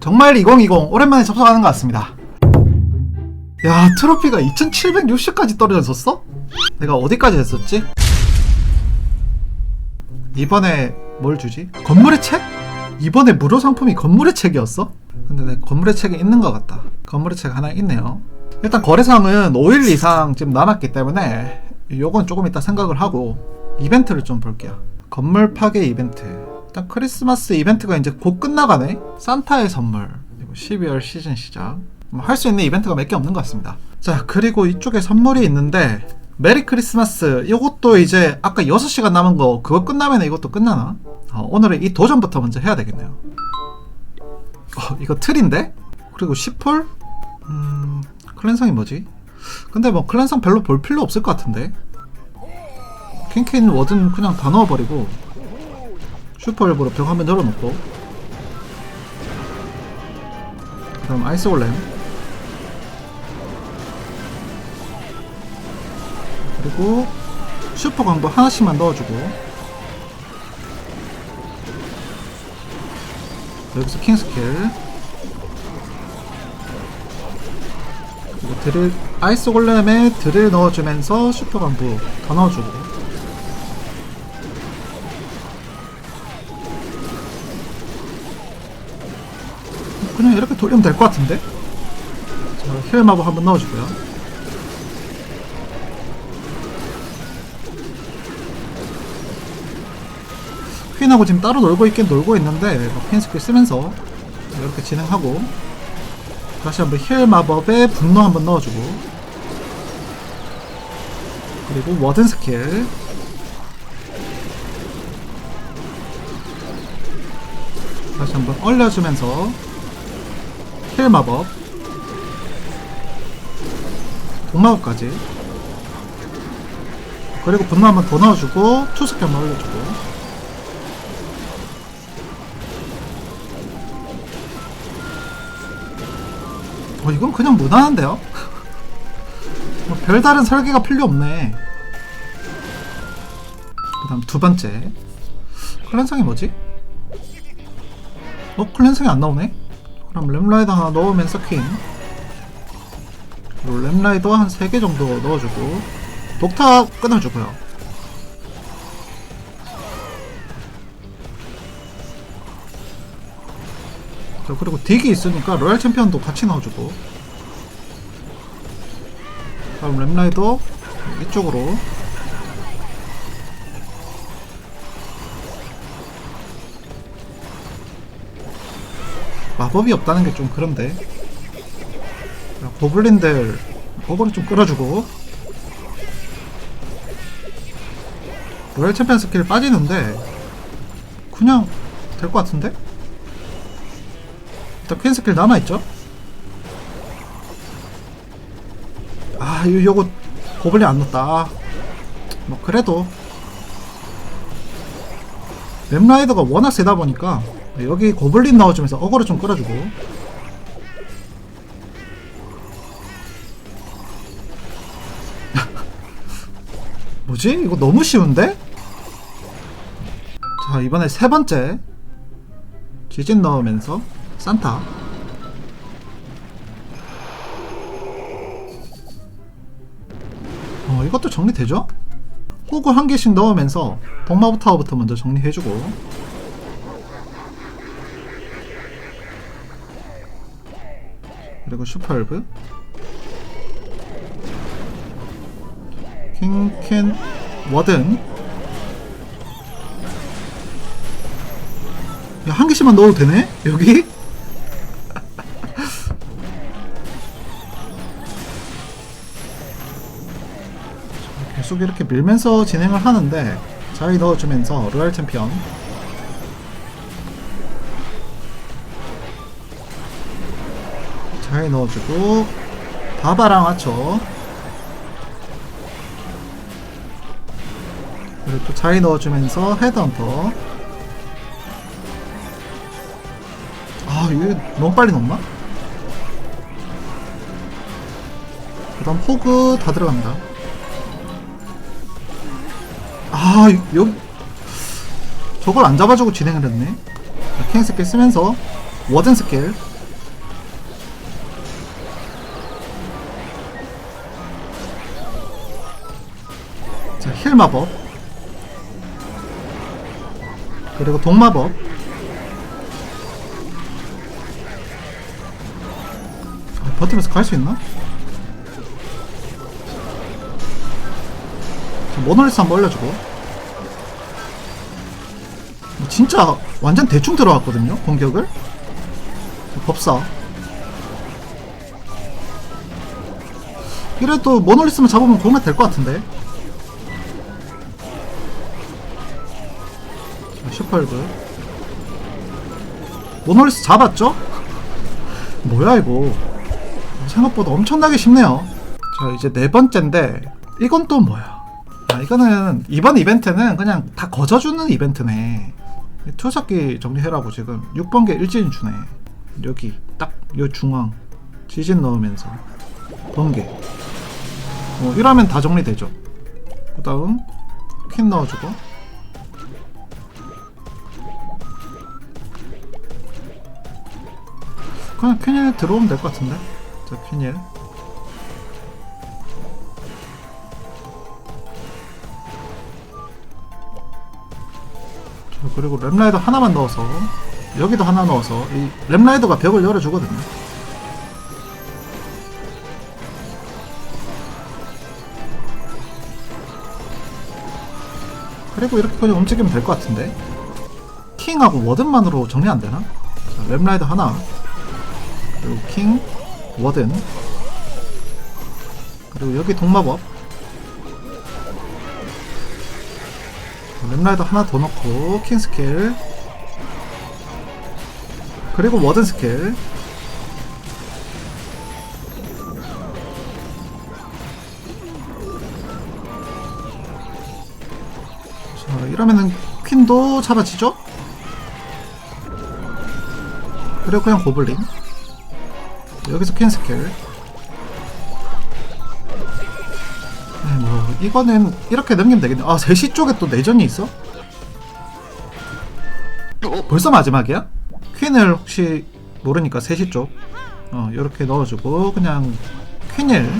정말 2020 오랜만에 접속하는 것 같습니다. 야 트로피가 2760까지 떨어졌었어? 내가 어디까지 했었지? 이번에 뭘 주지? 건물의 책? 이번에 무료 상품이 건물의 책이었어? 근데 내 건물의 책이 있는 것 같다. 건물의 책 하나 있네요. 일단 거래상은 5일 이상 지금 남았기 때문에 요건 조금 이따 생각을 하고 이벤트를 좀 볼게요. 건물 파괴 이벤트. 일단 크리스마스 이벤트가 이제 곧 끝나가네. 산타의 선물. 그리고 12월 시즌 시작. 뭐 할수 있는 이벤트가 몇 개 없는 것 같습니다. 자, 그리고 이쪽에 선물이 있는데 메리 크리스마스. 이것도 이제 아까 6시간 남은 거 그거 끝나면 이것도 끝나나? 어, 오늘은 이 도전부터 먼저 해야 되겠네요. 어, 이거 틀인데? 그리고 10홀? 음, 클랜성이 뭐지? 근데 뭐 클랜성 별로 볼 필요 없을 것 같은데? 킹킨 워든 그냥 다 넣어버리고 슈퍼일보로 벽 한번 열어놓고. 그럼 아이스 골렘. 그리고 슈퍼 광도 하나씩만 넣어주고. 여기서 킹 스킬. 그리고 드릴 아이스 골렘에 드릴 넣어주면서 슈퍼 광도 더 넣어주고 돌리면 될 것 같은데? 자, 힐 마법 한번 넣어주고요. 퀸하고 지금 따로 놀고 있긴 놀고 있는데 뭐퀸 스킬 쓰면서 이렇게 진행하고 다시 한번 힐 마법에 분노 한번 넣어주고 그리고 워든 스킬 다시 한번 얼려주면서 힐 마법 동마법까지 그리고 분노 한번 더 넣어주고 투스킬 한번 올려주고 어 이건 그냥 무난한데요? 뭐 별다른 설계가 필요 없네 그 다음 두 번째 클랜성이 뭐지? 어? 클랜성이 안 나오네? 그럼 램라이더 하나 넣으면서 퀸 그리고 램라이더 한 3개 정도 넣어주고. 독타 끊어주고요. 자, 그리고 딕이 있으니까 로얄 챔피언도 같이 넣어주고. 다음 램라이더 이쪽으로 마법이 없다는 게 좀 그런데 자, 고블린들 어그로 좀 끌어주고 로얄 챔피언 스킬 빠지는데 그냥 될 것 같은데? 일단 퀸 스킬 남아있죠? 아 요, 요거 고블린 안 넣었다 뭐 그래도 맵라이더가 워낙 세다 보니까 여기 고블린 넣어주면서 어그로 좀 끌어주고 뭐지? 이거 너무 쉬운데? 자 이번에 세 번째 지진 넣으면서 산타 어 이것도 정리되죠? 호구 한 개씩 넣으면서 동마부 타워부터 먼저 정리해주고 그리고 슈퍼엘브 킹캔 워든 야, 한 개씩만 넣어도 되네? 여기? 계속 이렇게 밀면서 진행을 하는데 잘 넣어주면서 로얄 챔피언 잘 넣어주고 바바랑 하초 그리고 또 잘 넣어주면서 헤드헌터. 아 이거 너무 빨리 넣었나? 그 다음 호그 다 들어간다. 아 여기 저걸 안 잡아주고 진행을 했네. 킹 스킬 쓰면서 워든 스킬 마법. 그리고 동마법. 아, 버티면서 갈 수 있나? 자, 모노리스 한번 올려주고. 진짜 완전 대충 들어갔거든요 공격을. 자, 법사. 이래도 모노리스만 잡으면 공략 될것 같은데 자, 슈퍼얼그 모노리스 잡았죠? 뭐야 이거? 생각보다 엄청나게 쉽네요. 자 이제 네 번째인데 이건 또 뭐야? 아 이거는 이번 이벤트는 그냥 다 거저주는 이벤트네. 투석기 정리해라고 지금 6번개 일진 주네. 여기 딱 요 중앙 지진 넣으면서. 번개. 뭐 이러면 다 정리되죠. 그 다음 퀸 넣어주고 그냥 퀸일 들어오면 될 것 같은데? 자 퀸일. 자, 그리고 램라이더 하나만 넣어서 여기도 하나 넣어서 이 램라이더가 벽을 열어주거든요. 그리고 이렇게 그냥 움직이면 될 것 같은데? 킹하고 워든만으로 정리 안 되나? 자, 램라이더 하나 그리고 킹 워든. 그리고 여기 동마법. 램라이더 하나 더 넣고 킹 스킬. 그리고 워든 스킬. 자 이러면은 퀸도 잡아지죠? 그리고 그냥 고블린 여기서 퀸 스킬. 네, 뭐 이거는 이렇게 넘기면 되겠네. 아 3시 쪽에 또 내전이 있어? 벌써 마지막이야? 퀸을 혹시 모르니까 3시 쪽. 어, 이렇게 넣어주고 그냥 퀸을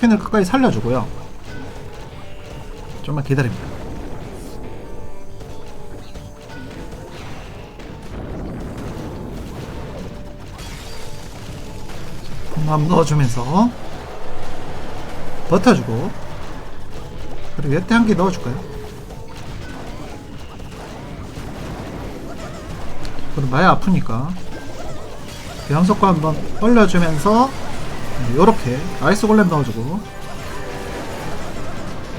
퀸을 끝까지 살려주고요. 좀만 기다립니다 콩함 넣어주면서 버텨주고 그리고 예대 한개 넣어줄까요? 그럼 많이 아프니까 양속과 한번 올려주면서 요렇게 아이스 골렘 넣어주고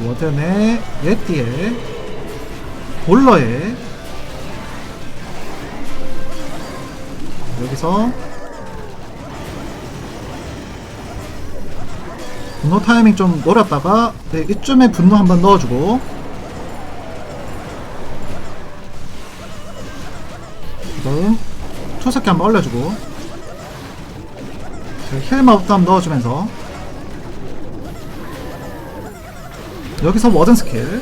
워든의 예띠에 볼러에 여기서 분노 타이밍 좀 노렸다가 네, 이쯤에 분노 한번 넣어주고. 그 다음 초석기 한번 올려주고. 힐마부터 한번 넣어주면서. 여기서 워든 스킬.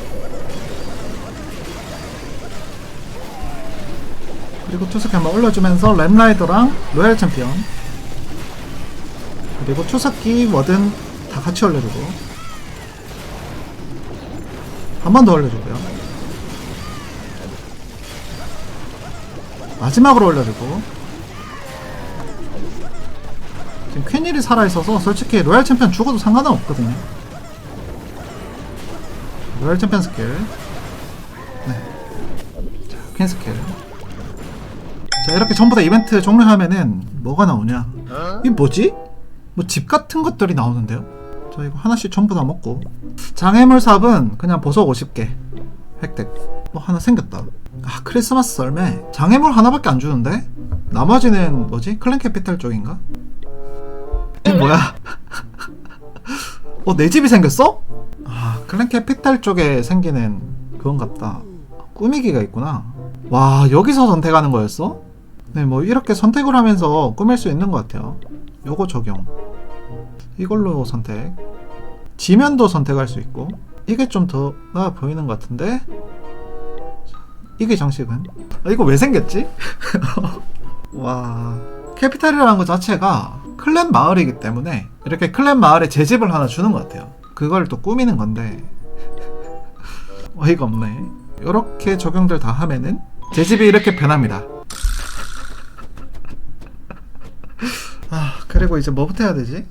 그리고 초석기 한번 올려주면서 램라이더랑 로얄 챔피언. 그리고 초석기 워든 다 같이 올려주고. 한 번 더 올려주고요. 마지막으로 올려주고. 지금 퀸일이 살아있어서 솔직히 로얄 챔피언 죽어도 상관은 없거든요. 로얄 챔피언 스킬. 네. 자, 퀸 스킬. 자 이렇게 전부 다 이벤트 종료하면은 뭐가 나오냐? 이게 뭐지? 뭐 집 같은 것들이 나오는데요 자 이거 하나씩 전부 다 먹고. 장애물 삽은 그냥 보석 50개. 획득. 뭐 하나 생겼다. 아 크리스마스 썰매. 장애물 하나밖에 안 주는데? 나머지는 뭐지? 클랜 캐피탈 쪽인가? 이게 뭐야? 어 내 집이 생겼어? 아 클랜 캐피탈 쪽에 생기는 그건 같다. 꾸미기가 있구나. 와 여기서 선택하는 거였어? 네 뭐 이렇게 선택을 하면서 꾸밀 수 있는 것 같아요. 요거 적용. 이걸로 선택 지면도 선택할 수 있고 이게 좀 더 나아 보이는 것 같은데? 이게 장식은? 아, 이거 왜 생겼지? 와 캐피탈이라는 것 자체가 클랜 마을이기 때문에 이렇게 클랜 마을에 제 집을 하나 주는 것 같아요. 그걸 또 꾸미는 건데. 어이가 없네. 이렇게 적용들 다 하면은 제 집이 이렇게 변합니다. 아 그리고 이제 뭐부터 해야 되지?